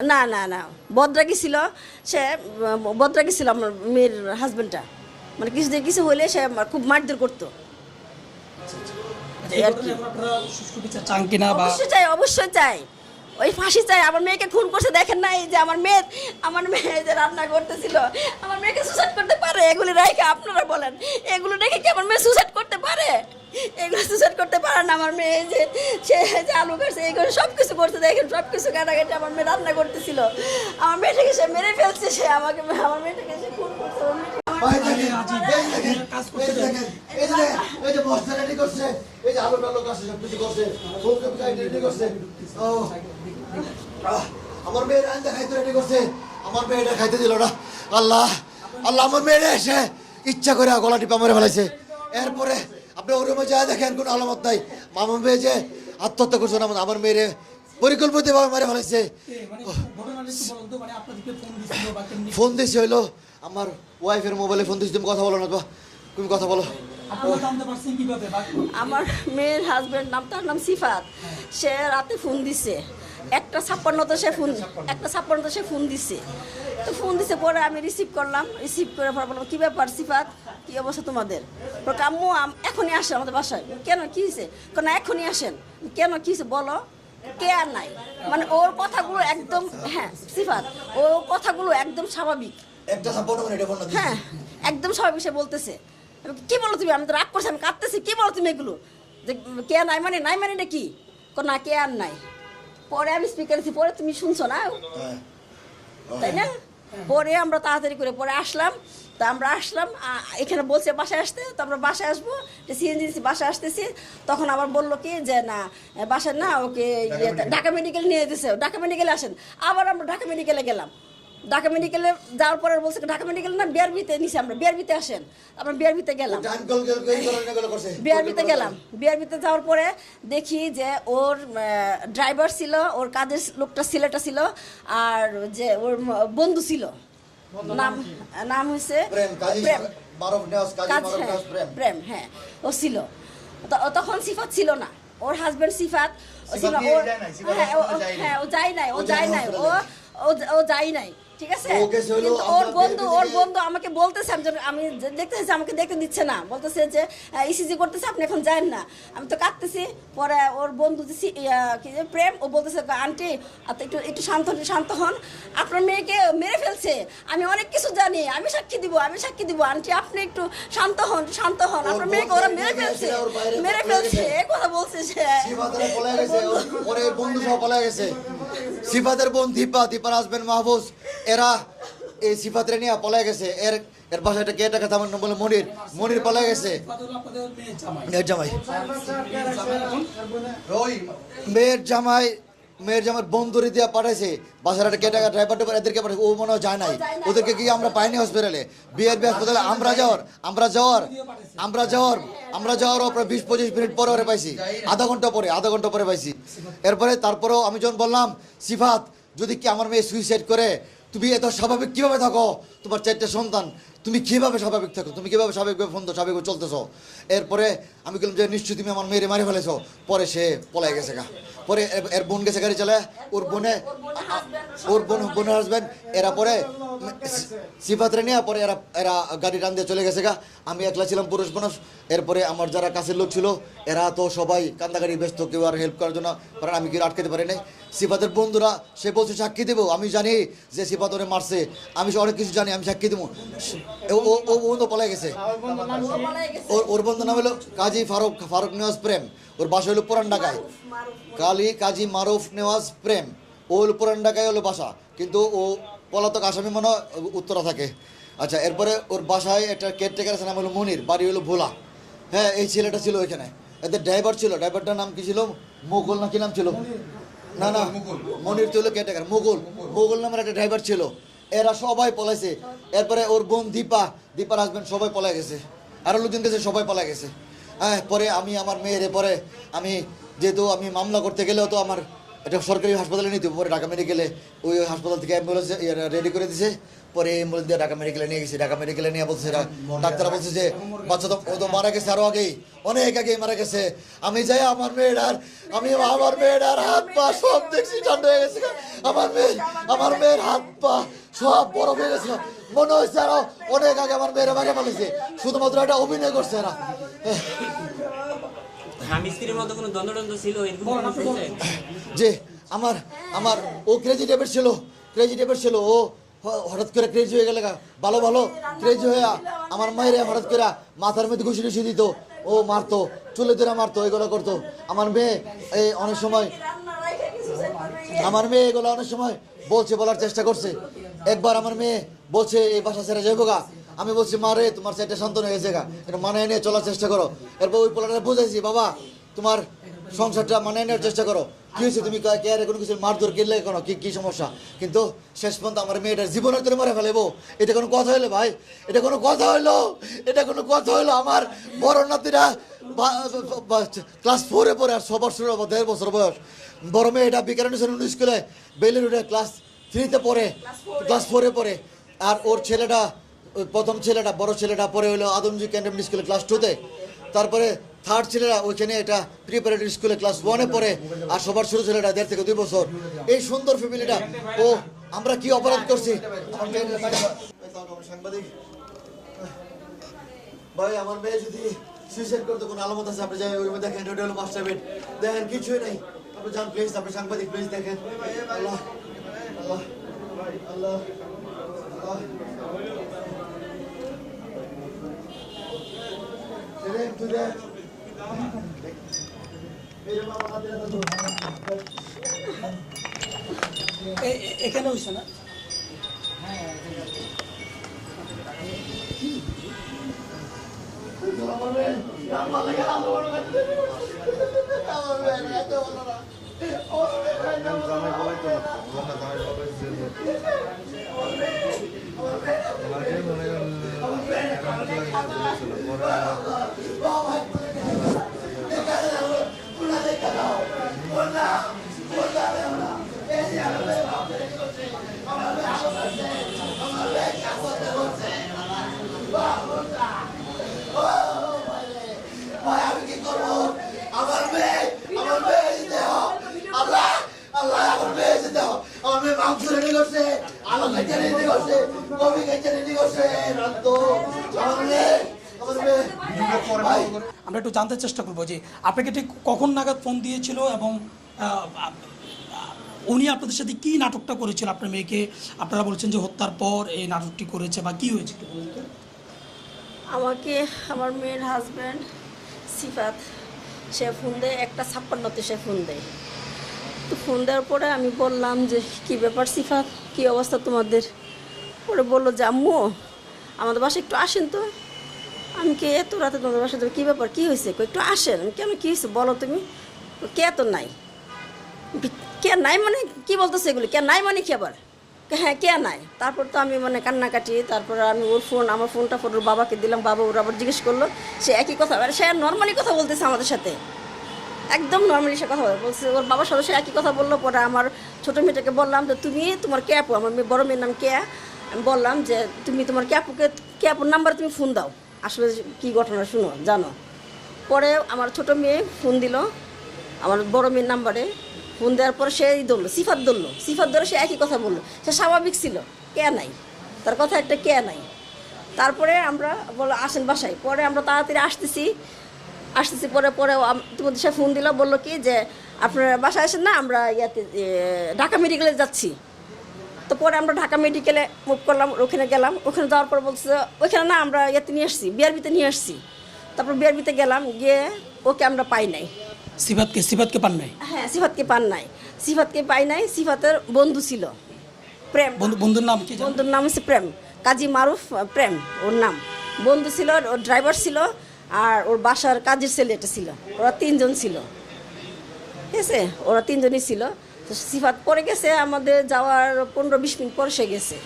না না না। বদরাগি ছিল সে বদরাগি ছিল আমার মেয়ের হাজবেন্ডটা মানে কিছুদিন কিছু হইলে সে আমার খুব মারধর করতো। অবশ্যই চাই অবশ্যই চাই। ওই ফাঁসি চাই। আমার মেয়েকে খুন করছে দেখেন না এই যে আমার মেয়ে আমার মেয়ে যে রান্না করতেছিল। আমার মেয়েকে সুসাইড করতে পারে? এগুলি রাইকে আপনারা বলেন। এগুলো রেখে কি আমার মেয়ে সুসাইড করতে পারে? এগুলো সুসাইড করতে পারে না আমার মেয়ে যে সে যে আলু কাটছে এগুলো সব কিছু করতে দেখেন সব কিছু কাটাকাটি আমার মেয়ে রান্না করতেছিল। আমার মেয়েটাকে সে মেরে ফেলছে সে আমাকে আমার মেয়েটাকে সে খুন করছে আমার মেয়েটাকে- ভাই দেখেন, এই দেখেন, এই যে দেখেন, এই যে দেখেন, এই যে বস্তা ready করছে, এই যে আলু টালু কাটছে, সবকিছু করছে, ফুলকপি কাটে ready করছে। ও, আহ, আমার মেয়ের আইনটা খাইতে রেডি করছে আমার মেয়েটা খাইতে দিল না। আল্লাহ আল্লাহ আমার মেয়েটা এসে ইচ্ছা করে গলা টিপা মেরে ফেলাইছে। এরপরে আপনি ওর রুমে যা দেখেন কোনো আলামত নাই। মামুন মেয়ে যে আত্মহত্যা করছেন আমার আমার মেয়েরে পরিকল্পিতভাবে মারে ফেলেছে। মানে মানে ফোন দিছে হইল আমার ওয়াইফের মোবাইলে ফোন দিছি তুমি কথা বলো না তুমি কথা বলো। আমার মেয়ের হাজবেন্ড নাম তার নাম সিফাত। সে রাতে ফোন দিছে। একটা ছাপ্পান্নতে সে ফোন একটা ছাপ্পান্নতে সে ফোন দিছে। তো ফোন দিছে পরে আমি রিসিভ করলাম। রিসিভ করে পরে বললাম কী ব্যাপার সিফাত? কী অবস্থা তোমাদের? আম্মু এখনই আসে আমাদের বাসায়। কেন? কী হয়েছে না এখনই আসেন। কেন? কী হয়েছে বলো। কে আর নাই। মানে ওর কথাগুলো একদম হ্যাঁ সিফাত ওর কথাগুলো একদম স্বাভাবিক। হ্যাঁ একদম স্বাভাবিক সে বলতেছে। কি বলো তুমি? আমি তো রাগ করছি আমি কাঁদতেছি কি বলো তুমি এগুলো? যে কে নাই মানে? নাই মানে এটা কি? কো না কে আর নাই। পরে আমি স্পিকার দিছি পরে তুমি শুনছো না? হ্যাঁ। তাই না? পরে আমরা তাড়াতাড়ি করে পরে আসলাম। তা আমরা আসলাম এখানে বলছে বাসায় আসতে তো আমরা বাসায় আসব। সিএনজি বাসায় আসতেছি। তখন আবার বলল কি যে না বাসায় না ওকে ঢাকা মেডিকেল নিয়ে যেতেছে ঢাকা মেডিকেলে আসেন। আবার আমরা ঢাকা মেডিকেলে গেলাম। ঢাকা মেডিকেলে যাওয়ার পরে বলছে ঢাকা মেডিকেল না বিআরবিতে নিছি আমরা বিআরবিতে আসেন। আমরা বিআরবিতে গেলাম। বিআরবিতে গেলাম। বিআরবিতে যাওয়ার পরে দেখি যে ওর ড্রাইভার ছিল ওর কাজের লোকটা ছেলেটা ছিল আর যে ওর বন্ধু ছিল। নাম নাম হয়েছে প্রেম কাজী প্রেম। মারুফ নেওয়াজ কাজী কাজ হ্যাঁ, প্রেম। প্রেম হ্যাঁ ও ছিল। তখন সিফাত ছিল না। ওর হাজবেন্ড সিফাত ও ছিল ওর- যায় নাই, সিফাত হ্যাঁ, ও- যায় নাই। হ্যাঁ ও যায় নাই ও ও যায় যায় নাই। ঠিক আছে? কিন্তু ওর বন্ধু ওর বন্ধু আমাকে বলতেছে আমি আমি দেখতেছি আমাকে দেখতে দিচ্ছে না। বলতেছে যে ইসিজি করতেছে আপনি এখন যান না। আমি তো কাঁদতেছি। পরে ওর বন্ধু কি যে প্রেম ও বলতেছে আন্টি একটু একটু শান্ত শান্ত হন। আপনার মেয়েকে মেরে ফেলছে। আমি অনেক কিছু জানি। আমি সাক্ষী দিব আমি সাক্ষী দিব। আন্টি আপনি একটু শান্ত হন শান্ত হন। আপনার মেয়েকে ওরা মেরে ফেলছে। মেরে ফেলছে। এ কথা বলছে সে বন্ধু সহ গেছে। সিফাতের বোন দীপা দীপার হাজবেন্ড মাহবুজ এরা এই সিফাতের নিয়ে পলাই গেছে। এর এর পাশে একটা কেটে টাকা আমার বলে মনির। মনির পালা গেছে। মেয়ের জামাই। মেয়ের জামাই। মেয়ের মেয়ের জামাই বন্ধুরি দিয়ে পাঠাইছে, বাসার একটা কে টাকা ড্রাইভার ড্রাইভার এদেরকে পাঠাইছে, ও মনে হয় যায় নাই। ওদেরকে কি আমরা পাইনি হসপিটালে বিয়ের হাসপাতালে আমরা যাওয়ার আমরা যাওয়ার আমরা যাওয়ার আমরা যাওয়ার প্রায় বিশ পঁচিশ মিনিট পরে ওরে পাইছি। আধা ঘণ্টা পরে, আধা ঘণ্টা পরে পাইছি। এরপরে তারপরেও আমি যখন বললাম, সিফাত, যদি কি আমার মেয়ে সুইসাইড করে, তুমি এত স্বাভাবিক কীভাবে থাকো? তোমার চারটে সন্তান, তুমি কীভাবে স্বাভাবিক থাকো? তুমি কীভাবে স্বাভাবিকভাবে ফোন স্বাভাবিক চলতেছো? এরপরে আমি বললাম যে, নিশ্চয়ই তুমি আমার মেয়েরে মারি ফেলেছো। পরে সে পলাই গেছে গা। পরে এর- বোন গেছে গাড়ি চালায়, ওর বোনে, ওর বোন, বোনের হাজব্যান্ড এরা পরে সিফাতরে নিয়ে পরে এরা এরা গাড়ি টান দিয়ে চলে গেছে গা। আমি একলা ছিলাম পুরুষ মানুষ, এরপরে আমার যারা কাছের লোক ছিল, এরা তো সবাই কান্দাকারি ব্যস্ত, কেউ আর হেল্প করার জন্য, কারণ আমি কেউ আটকাতে পারি নাই। সিফাতের বন্ধুরা, সে বলছে, সাক্ষী দেবো, আমি জানি যে সিফাত ওরে মারছে, আমি অনেক কিছু জানি, আমি সাক্ষী দেবো। ও বন্ধু পলাই গেছে। ওর ওর বন্ধু নাম হলো কাজী ফারুক ফারুক নেওয়াজ প্রেম, ওর বাসা হলো পুরান ঢাকায়। কালী কাজী মারুফ নেওয়াজ প্রেম। ও হলো পুরান ঢাকায় হলো বাসা, কিন্তু ও পলাতক আসামি মনে উত্তরা থাকে। আচ্ছা এরপরে ওর বাসায় একটা কেয়ারটেকার আছে, নাম হলো মনির, বাড়ি হলো ভোলা। হ্যাঁ এই ছেলেটা ছিল ওইখানে। এদের ড্রাইভার ছিল ড্রাইভারটার নাম কি ছিল? মুঘল না কি নাম ছিল? না না, মনির ছিল কেয়ারটেকার মুঘল। মুঘল নামের একটা ড্রাইভার ছিল। এরা সবাই পলাইছে। এরপরে ওর বোন দীপা, দীপার হাজবেন্ড সবাই পলাই গেছে। আরও লোকজন গেছে, সবাই পলাই গেছে। পরে আমি আমার মেয়ের পরে আমি যেহেতু আমি মামলা করতে গেলেও তো আমার এটা সরকারি হাসপাতালে নিতে পরে ঢাকা মেডিকেলে ওই হাসপাতাল থেকে অ্যাম্বুলেন্স রেডি করে দিছে। পরে অ্যাম্বুলেন্স দিয়ে ঢাকা মেডিকেলে নিয়ে গেছে। ঢাকা মেডিকেলে নিয়ে বলছে এরা ডাক্তাররা বলছে যে বাচ্চা তো ও তো মারা গেছে আরও আগেই অনেক আগেই মারা গেছে। আমি যাই আমার মেয়েটার আমি আমার মেয়েটার হাত পা সব দেখছি ঠান্ডা হয়ে গেছে। আমার মেয়ে আমার মেয়ের হাত পা সব বরফ হয়ে গেছে। মনে হয়েছে আরও অনেক আগে আমার মেয়েরা মারা ফেলেছে। শুধুমাত্র এটা অভিনয় করছে এরা। স্বামী স্ত্রীর মধ্যে কোনো দ্বন্দ্ব ছিল এরকম কোনো হয়েছে? যে আমার আমার ও ক্রেজি টাইপের ছিল ক্রেজি টাইপের ছিল ও হঠাৎ করে ক্রেজি হয়ে গেলে ভালো ভালো ক্রেজি হয়ে আমার মায়ের হঠাৎ করে মাথার মধ্যে ঘুষি ঘুষি দিত ও মারতো চুলে ধরে মারতো এগুলো করতো। আমার মেয়ে এই অনেক সময় আমার মেয়ে এগুলো অনেক সময় বলছে বলার চেষ্টা করছে। একবার আমার মেয়ে বলছে এই বাসা ছেড়ে যাইবো গা। আমি বলছি মা রে তোমার চারটা সন্তান হয়ে গেছে গা। এটা মানায় নিয়ে চলার চেষ্টা করো। এরপর ওই পোলাটা বুঝাইছি বাবা তোমার সংসারটা মানায় নেওয়ার চেষ্টা করো। কি হয়েছে তুমি কে আর কোনো কিছু মারধর কিনলে কোনো? কি কি সমস্যা? কিন্তু শেষ পর্যন্ত আমার মেয়েটার জীবনের তোরে মারে ফেলেবো এটা কোনো কথা হইল ভাই? এটা কোনো কথা হইল? এটা কোনো কথা হইল? আমার বড় নাতিরা ক্লাস ফোরে পরে আর ছ বছর দেড় বছর বয়স। বড় মেয়েটা বিকারণী স্কুলে বেলুরুডে ক্লাস থ্রিতে পড়ে। ক্লাস ফোরে পড়ে। আর ওর ছেলেটা প্রথম ছেলেটা, বড় ছেলেটা, পরে হলো আদমজি ক্যান্টনমেন্ট স্কুলে ক্লাস টুতে তারপরে থার্ড ছেলেরা ওইখানে এটা প্রিপারেটরি স্কুলে ক্লাস ওয়ানে পড়ে, আর সবার ছোট ছেলেটা দেড় থেকে দুই বছর। এই সুন্দর ফ্যামিলিটা ও, আমরা কি অপরাধ করছি? সাংবাদিক, ভাই, আমার মেয়ে যদি সুইসাইড করতে কোনো আলামত আছে, আপনি যাই ওই দেখেন ওটা হলো মাস্টার বেড দেখেন, কিছুই নাই। আপনি যান প্লিজ আপনি সাংবাদিক প্লিজ দেখেন। আল্লাহ আল্লাহ আল্লাহ। এখানে হয়েছে না। আমার আমি মাংস ready করছে, আলু কেটে ready করছে, কপি কেটে ready করছে, রান্ত। আমার মেয়ে, আমার মেয়ে। ভাই, আমরা একটু জানতে চেষ্টা করব যে আপনাকে ঠিক কখন নাগাদ ফোন দিয়েছিল এবং উনি আপনাদের সাথে কি নাটকটা করেছিল? আপনার মেয়েকে আপনারা বলছেন যে হত্যার পর এই নাটকটি করেছে বা কি হয়েছে। আমাকে, আমার মেয়ের হাজব্যান্ড সিফাত, সে ফোন দেয়, একটা ছাপ্পান্নতে সে ফোন দেয়। তো ফোন দেওয়ার পরে আমি বললাম যে, কি ব্যাপার সিফাত? কি অবস্থা তোমাদের? পরে বলল যে, আম্মু, আমাদের বাসায় একটু আসেন তো। আমি কে এত রাতে তোমাদের যাব? কী ব্যাপার? কী হয়েছে? একটু আসেন। আমি কেন কী হয়েছে? বলো তুমি। কে তো নাই? কে নাই মানে কি বলতেছে এগুলি? কে নাই মানে কি আবার? হ্যাঁ কে নাই? তারপর তো আমি মানে কান্নাকাটি, তারপর আমি ওর ফোন, আমার ফোনটা ফোন ওর বাবাকে দিলাম, বাবা ওর আবার জিজ্ঞেস করল, সে একই কথা মানে সে নর্মালি কথা বলতেছে আমাদের সাথে। একদম নর্মালি সে কথা বলছে, ওর বাবার সাথে সে একই কথা বলল, পরে আমার ছোটো মেয়েটাকে বললাম যে, তুমি তোমার ক্যাপু আমার বড় মেয়ের নাম কে? আমি বললাম যে, তুমি তোমার ক্যাপুকে আপুকে কে আপুর নাম্বারে তুমি ফোন দাও। আসলে কী ঘটনা শুনো, জানো? পরে আমার ছোট মেয়ে ফোন দিল, আমার বড় মেয়ের নাম্বারে। ফোন দেওয়ার পরে সেই ধরলো, সিফাত ধরলো। সিফাত ধরে সে একই কথা বলল, সে স্বাভাবিক ছিল, কে নাই? তার কথা একটা কে নাই? তারপরে আমরা বলো আসেন বাসায়। পরে আমরা তাড়াতাড়ি আসতেছি। আসতেছি পরে পরে তোমাদের সে ফোন দিল, বলল কি যে, আপনারা বাসায় আসেন না, আমরা ইয়াতে ঢাকা মেডিকেলে যাচ্ছি। তো পরে আমরা ঢাকা মেডিকেলে মুভ করলাম ওখানে গেলাম। ওখানে যাওয়ার পর বলছে ওইখানে না আমরা ইয়েতে নিয়ে আসছি বিআরবিতে নিয়ে আসছি। তারপর বিআরবিতে গেলাম গিয়ে ওকে আমরা পাই নাই। সিফাতকে সিফাতকে পান নাই? হ্যাঁ সিফাতকে পান নাই। সিফাতকে পাই নাই সিফাতের বন্ধু ছিল প্রেম। বন্ধু বন্ধুর নাম কি বন্ধুর নাম হচ্ছে প্রেম কাজী মারুফ প্রেম ওর নাম। বন্ধু ছিল ওর ড্রাইভার ছিল আর ওর বাসার কাজের ছেলে এটা ছিল। ওরা তিনজন ছিল। ঠিক আছে? ওরা তিনজনই ছিল। তো সিফাত পরে গেছে আমাদের যাওয়ার পনেরো বিশ মিনিট পর সে গেছে।